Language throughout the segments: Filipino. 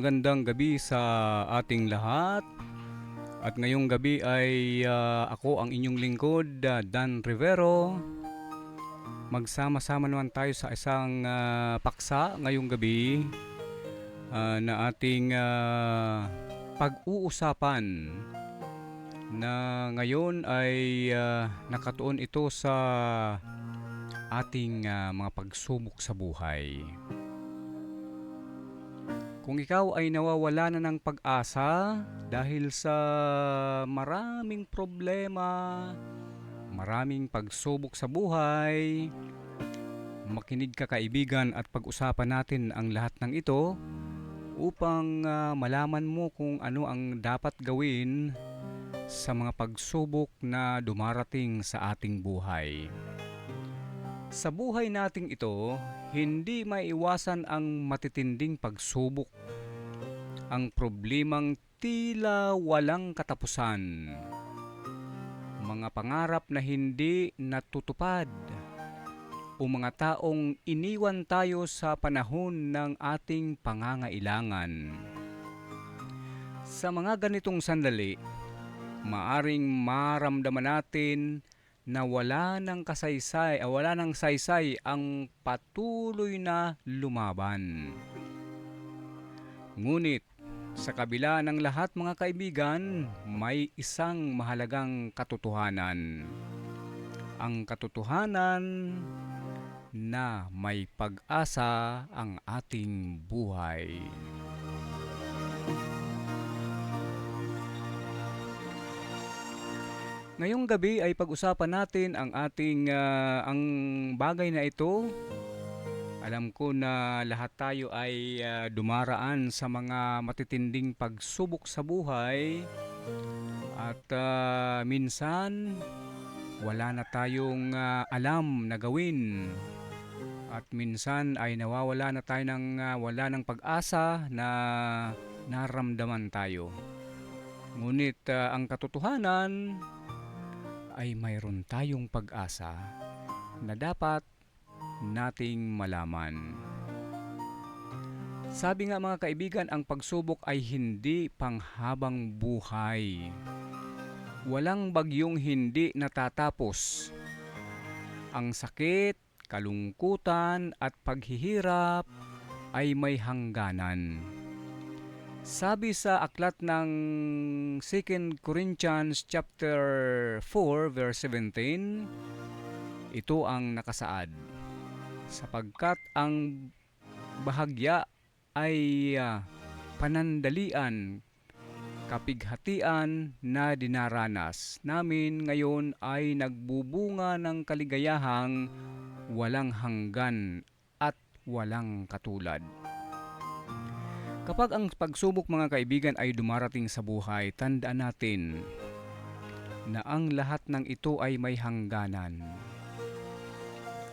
magandang gabi sa ating lahat. At ngayong gabi ay ah, ako ang inyong lingkod, ah, Dan Rivero. Magsama-sama naman tayo sa isang ah, paksa ngayong gabi ah, na ating ah, pag-uusapan na ngayon ay ah, nakatuon ito sa ating ah, mga pagsubok sa buhay. Kung ikaw ay nawawala na ng pag-asa dahil sa maraming problema, maraming pagsubok sa buhay, makinig ka kaibigan at pag-usapan natin ang lahat ng ito upang ah, malaman mo kung ano ang dapat gawin sa mga pagsubok na dumarating sa ating buhay. Sa buhay nating ito, hindi maiwasan ang matitinding pagsubok. Ang problemang tila walang katapusan. Mga pangarap na hindi natutupad. O mga taong iniwan tayo sa panahon ng ating pangangailangan. Sa mga ganitong sandali, maaring maramdaman natin na wala ng kasaysay, ah, wala ng saysay ang patuloy na lumaban. Ngunit, sa kabila ng lahat mga kaibigan, may isang mahalagang katotohanan. Ang katotohanan na may pag-asa ang ating buhay. Ngayong gabi ay pag-usapan natin ang ating ah, ang bagay na ito. Alam ko na lahat tayo ay ah, dumaraan sa mga matitinding pagsubok sa buhay at ah, minsan wala na tayong ah, alam na gawin at minsan ay nawawala na tayo ng ah, wala ng pag-asa na naramdaman tayo. Ngunit ah, ang katotohanan ay mayroon tayong pag-asa na dapat nating malaman. Sabi nga mga kaibigan, ang pagsubok ay hindi panghabang buhay. Walang bagyong hindi natatapos. Ang sakit, kalungkutan at paghihirap ay may hangganan. Sabi sa aklat ng 2 Corinthians chapter 4 verse 17, ito ang nakasaad. Sapagkat ang bahagya ay ah, panandalian, kapighatian na dinaranas namin ngayon ay nagbubunga ng kaligayahang walang hanggan at walang katulad. Kapag ang pagsubok mga kaibigan ay dumarating sa buhay, tandaan natin na ang lahat ng ito ay may hangganan.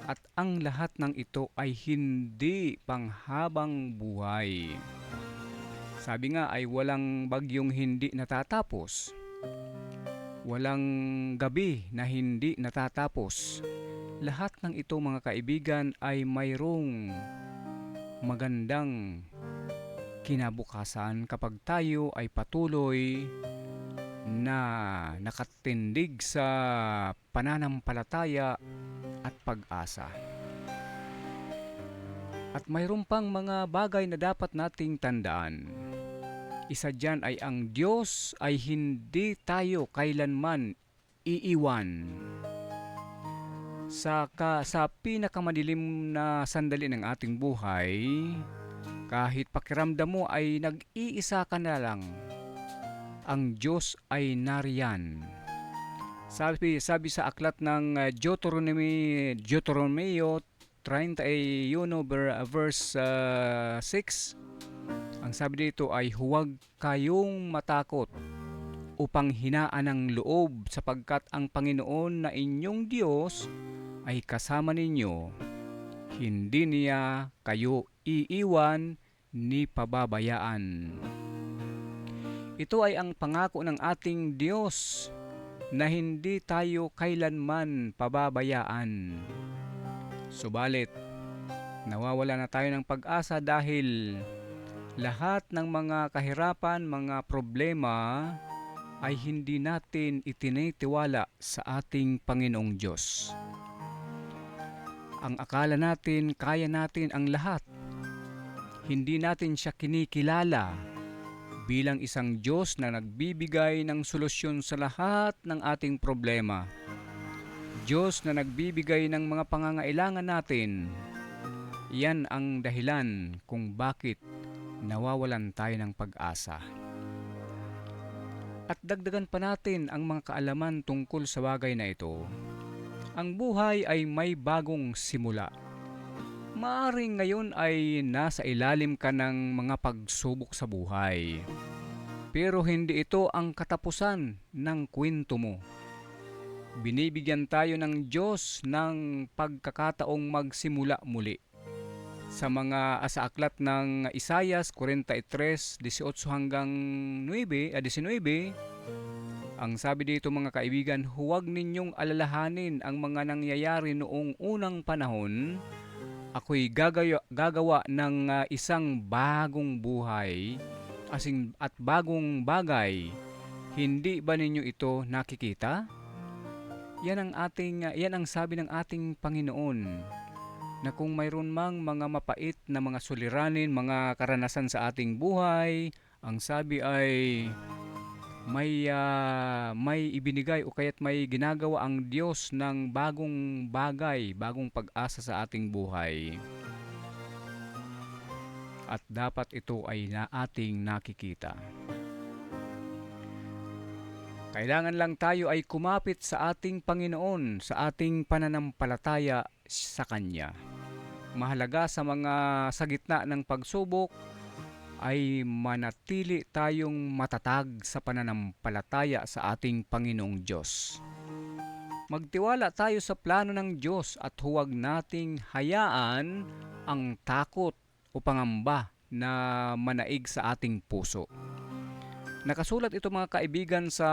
At ang lahat ng ito ay hindi panghabang buhay. Sabi nga ay walang bagyong hindi natatapos. Walang gabi na hindi natatapos. Lahat ng ito mga kaibigan ay mayroong magandang kinabukasan kapag tayo ay patuloy na nakatindig sa pananampalataya at pag-asa. At mayroon pang mga bagay na dapat nating tandaan. Isa dyan ay ang Diyos ay hindi tayo kailanman iiwan. Sa, ka, sa pinakamadilim na sandali ng ating buhay, kahit pakiramdam mo ay nag-iisa ka na lang, ang Diyos ay nariyan. Sabi, sabi sa aklat ng uh, Deuteronomy, Deuteronomio 31 ver- verse uh, 6, ang sabi dito ay huwag kayong matakot upang hinaan ng loob sapagkat ang Panginoon na inyong Diyos ay kasama ninyo. Hindi niya kayo iiwan ni pababayaan. Ito ay ang pangako ng ating Diyos na hindi tayo kailanman pababayaan. Subalit, nawawala na tayo ng pag-asa dahil lahat ng mga kahirapan, mga problema ay hindi natin itinitiwala sa ating Panginoong Diyos. Ang akala natin, kaya natin ang lahat. Hindi natin siya kinikilala bilang isang Diyos na nagbibigay ng solusyon sa lahat ng ating problema. Diyos na nagbibigay ng mga pangangailangan natin. Yan ang dahilan kung bakit nawawalan tayo ng pag-asa. At dagdagan pa natin ang mga kaalaman tungkol sa bagay na ito. Ang buhay ay may bagong simula. Maaring ngayon ay nasa ilalim ka ng mga pagsubok sa buhay. Pero hindi ito ang katapusan ng kwento mo. Binibigyan tayo ng Diyos ng pagkakataong magsimula muli. Sa mga sa aklat ng Isayas 43, 18 hanggang 9, ah, 19, ang sabi dito mga kaibigan, huwag ninyong alalahanin ang mga nangyayari noong unang panahon. Ako'y gagawa, gagawa ng ah, isang bagong buhay asing at bagong bagay. Hindi ba ninyo ito nakikita? Yan ang ating ah, yan ang sabi ng ating Panginoon na kung mayroon mang mga mapait na mga suliranin, mga karanasan sa ating buhay, ang sabi ay may ah, may ibinigay o kaya't may ginagawa ang Diyos ng bagong bagay, bagong pag-asa sa ating buhay. At dapat ito ay na ating nakikita. Kailangan lang tayo ay kumapit sa ating Panginoon, sa ating pananampalataya sa Kanya. Mahalaga sa mga sa gitna ng pagsubok ay manatili tayong matatag sa pananampalataya sa ating Panginoong Diyos. Magtiwala tayo sa plano ng Diyos at huwag nating hayaan ang takot o pangamba na manaig sa ating puso. Nakasulat ito mga kaibigan sa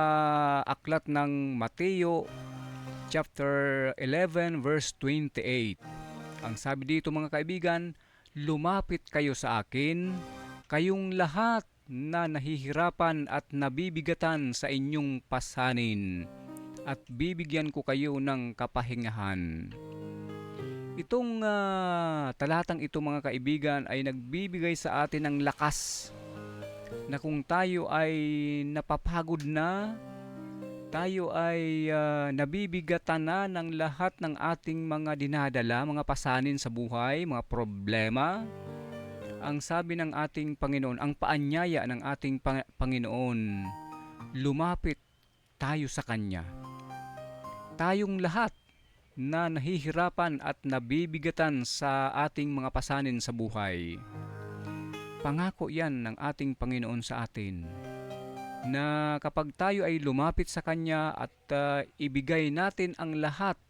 aklat ng Mateo chapter 11 verse 28. Ang sabi dito mga kaibigan, lumapit kayo sa akin, kayong lahat na nahihirapan at nabibigatan sa inyong pasanin, at bibigyan ko kayo ng kapahingahan. Itong ah, talatang ito mga kaibigan ay nagbibigay sa atin ng lakas na kung tayo ay napapagod na, tayo ay ah, nabibigatan na ng lahat ng ating mga dinadala, mga pasanin sa buhay, mga problema. Ang sabi ng ating Panginoon, ang paanyaya ng ating Pang- Panginoon, lumapit tayo sa Kanya. Tayong lahat na nahihirapan at nabibigatan sa ating mga pasanin sa buhay. Pangako yan ng ating Panginoon sa atin na kapag tayo ay lumapit sa Kanya at ah, ibigay natin ang lahat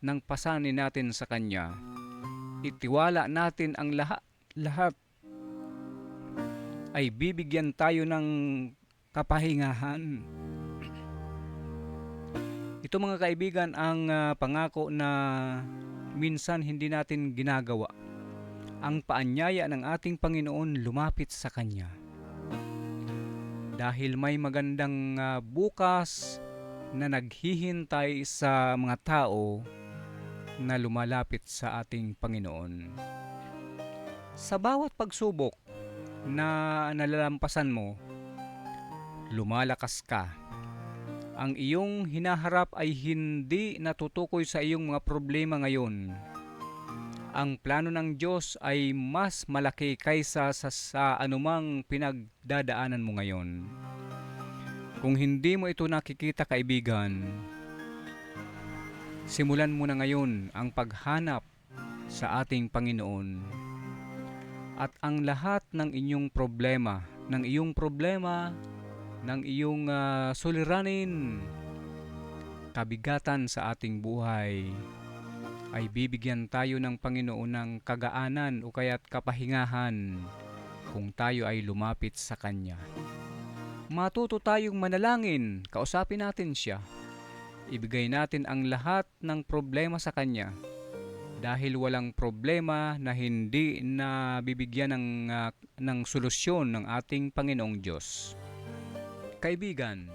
ng pasanin natin sa Kanya, itiwala natin ang lahat, lahat ay bibigyan tayo ng kapahingahan. Ito mga kaibigan ang ah, pangako na minsan hindi natin ginagawa. Ang paanyaya ng ating Panginoon lumapit sa Kanya. Dahil may magandang ah, bukas na naghihintay sa mga tao na lumalapit sa ating Panginoon. Sa bawat pagsubok na nalalampasan mo, lumalakas ka. Ang iyong hinaharap ay hindi natutukoy sa iyong mga problema ngayon. Ang plano ng Diyos ay mas malaki kaysa sa, sa anumang pinagdadaanan mo ngayon. Kung hindi mo ito nakikita kaibigan, simulan mo na ngayon ang paghanap sa ating Panginoon. At ang lahat ng inyong problema, ng iyong problema, ng iyong ah, suliranin, kabigatan sa ating buhay, ay bibigyan tayo ng Panginoon ng kagaanan o kaya't kapahingahan kung tayo ay lumapit sa Kanya. Matuto tayong manalangin, kausapin natin siya. Ibigay natin ang lahat ng problema sa Kanya dahil walang problema na hindi na bibigyan ng, ah, ng solusyon ng ating Panginoong Diyos. Kaibigan,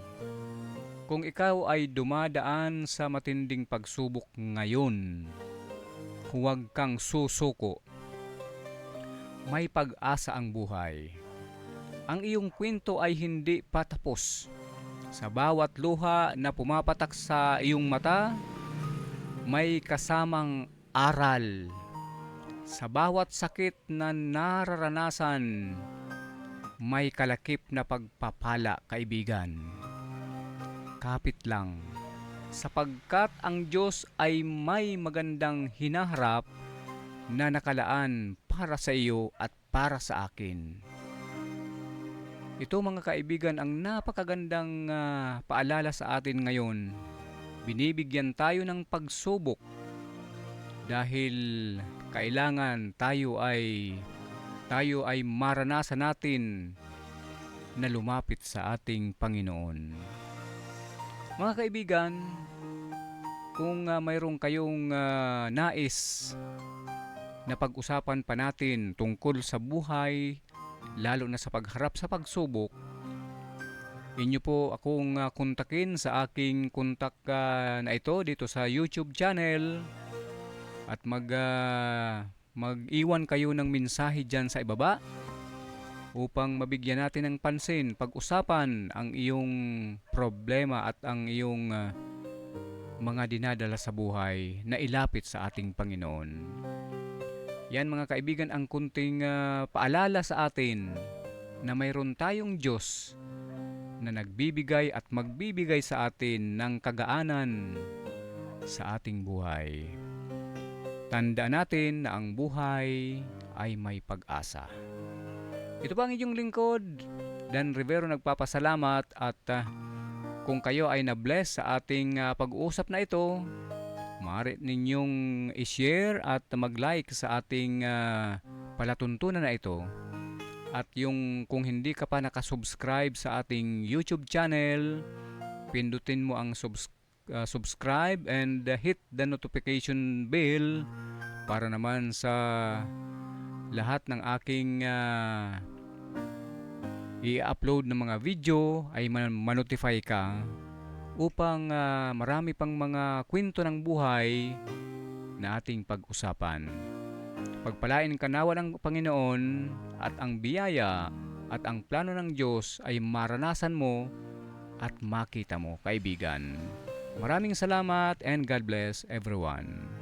kung ikaw ay dumadaan sa matinding pagsubok ngayon, huwag kang susuko. May pag-asa ang buhay. Ang iyong kwento ay hindi patapos. Sa bawat luha na pumapatak sa iyong mata, may kasamang aral. Sa bawat sakit na nararanasan, may kalakip na pagpapala, kaibigan. Kapit lang, sapagkat ang Diyos ay may magandang hinaharap na nakalaan para sa iyo at para sa akin. Ito mga kaibigan ang napakagandang ah, paalala sa atin ngayon. Binibigyan tayo ng pagsubok dahil kailangan tayo ay tayo ay maranasan natin na lumapit sa ating Panginoon. Mga kaibigan, kung ah, mayroong kayong ah, nais na pag-usapan pa natin tungkol sa buhay, lalo na sa pagharap sa pagsubok, inyo po akong ah, kontakin sa aking kontak ah, na ito dito sa YouTube channel at mag ah, mag-iwan kayo ng mensahe dyan sa ibaba upang mabigyan natin ng pansin pag-usapan ang iyong problema at ang iyong ah, mga dinadala sa buhay na ilapit sa ating Panginoon. Yan mga kaibigan ang kunting ah, paalala sa atin na mayroon tayong Diyos na nagbibigay at magbibigay sa atin ng kagaanan sa ating buhay. Tandaan natin na ang buhay ay may pag-asa. Ito pa ang inyong lingkod, Dan Rivero nagpapasalamat at ah, kung kayo ay na-bless sa ating ah, pag-uusap na ito, maaari ninyong i-share at mag-like sa ating ah, palatuntunan na ito. At yung kung hindi ka pa nakasubscribe sa ating YouTube channel, pindutin mo ang subs- uh, subscribe and uh, hit the notification bell para naman sa lahat ng aking uh, i-upload ng mga video ay man- manotify ka upang uh, marami pang mga kwento ng buhay na ating pag-usapan. Pagpalain ka nawa ng Panginoon at ang biyaya at ang plano ng Diyos ay maranasan mo at makita mo, kaibigan. Maraming salamat and God bless everyone.